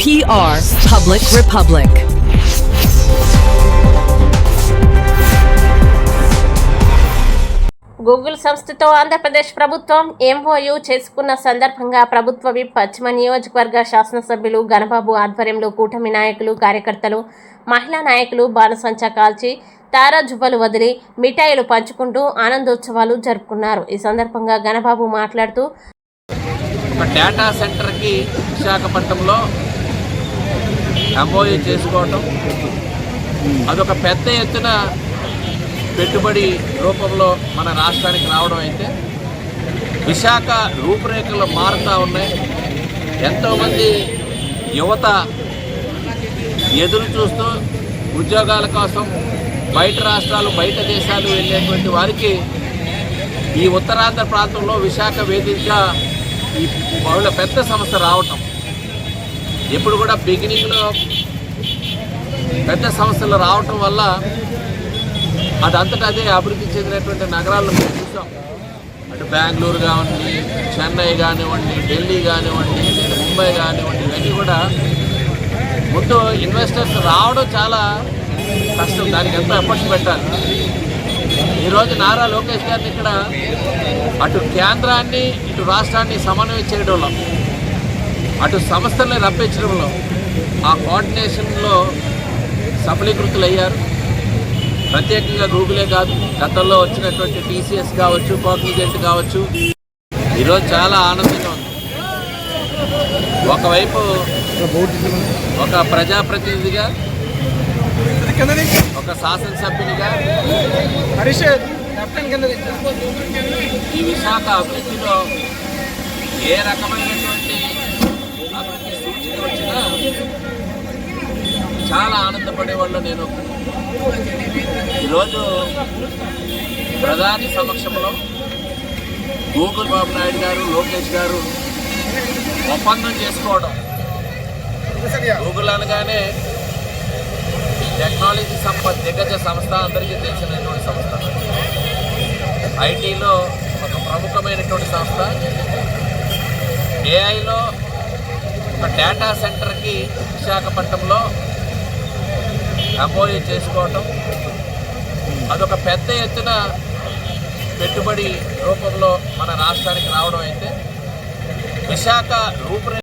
PR Public Republic. Google సంస్థతో ఆంధ్రప్రదేశ్ ప్రభుత్వం MoU చేసుకున్న సందర్భంగా ప్రభుత్వ విప్ పశ్చిమ నియోజకవర్గ శాసనసభ్యులు గణబాబు ఆధ్వర్యంలో కూటమి నాయకులు కార్యకర్తలు మహిళా నాయకులు బాణసంచా కాల్చి తారాజువ్వలు వదిలి మిఠాయిలు పంచుకుంటూ ఆనందోత్సవాలు జరుపుకున్నారు ఈ సందర్భంగా గణబాబు మాట్లాడుతూ ఒక డేటా సెంటర్కి విశాఖపట్నంలో ఎంఓయూ చేసుకోవటం. అదొక పెద్ద ఎత్తున పెట్టుబడి రూపంలో మన రాష్ట్రానికి రావడం అయితే విశాఖ రూపురేఖలు మారుతూ ఉన్నాయి. ఎంతోమంది యువత ఎదురు చూస్తూ ఉద్యోగాల కోసం బయట రాష్ట్రాలు బయట దేశాలు వెళ్ళేటువంటి వారికి ఈ ఉత్తరాంధ్ర ప్రాంతంలో విశాఖ వేదికగా ఈ బహుళ పెద్ద సంస్థ రావటం ఎప్పుడు కూడా బిగినింగ్లో పెద్ద సంస్థలు రావటం వల్ల అటు అంతటా అదే అభివృద్ధి చెందినటువంటి నగరాల్లో మేము చూసాం. అటు బెంగళూరు కానివ్వండి చెన్నై కానివ్వండి ఢిల్లీ కానివ్వండి ముంబై కానివ్వండి ఇవన్నీ కూడా ముందు ఇన్వెస్టర్స్ రావడం చాలా కష్టం. దానికి ఎంతో ఎఫర్ట్స్ పెట్టాలి? ఈరోజు నారా లోకేష్ గారిని ఇక్కడ అటు కేంద్రాన్ని ఇటు రాష్ట్రాన్ని సమన్వయం చేయడంలో అటు సంస్థల్ని రప్పించడంలో ఆ కోఆర్డినేషన్లో సఫలీకృతులయ్యారు. ప్రత్యేకంగా గూగులే కాదు గతంలో వచ్చినటువంటి టీసీఎస్ కావచ్చు కాగ్నిజెంట్ కావచ్చు ఈరోజు చాలా ఆనందంగా ఉంది. ఒకవైపు ఒక ప్రజాప్రతినిధిగా ఒక శాసనసభ్యునిగా ఈ విశాఖ అభివృద్ధిలో ఏ రకమైనటువంటి చాలా వాళ్ళు నేను. ఈరోజు ప్రధాని సమక్షంలో గూగుల్ బాబు నాయుడు గారు లోకేష్ గారు ఒప్పందం చేసుకోవడం. గూగుల్ అనగానే టెక్నాలజీ సంపద దిగ్గజ సంస్థ అందరికీ తెలిసినటువంటి సంస్థ. ఐటీలో ఒక ప్రముఖమైనటువంటి సంస్థ. ఏఐలో ఒక డేటా సెంటర్కి విశాఖపట్నంలో నమోదు చేసుకోవటం. అదొక పెద్ద ఎత్తున పెట్టుబడి రూపంలో మన రాష్ట్రానికి రావడం అయితే విశాఖ రూపురే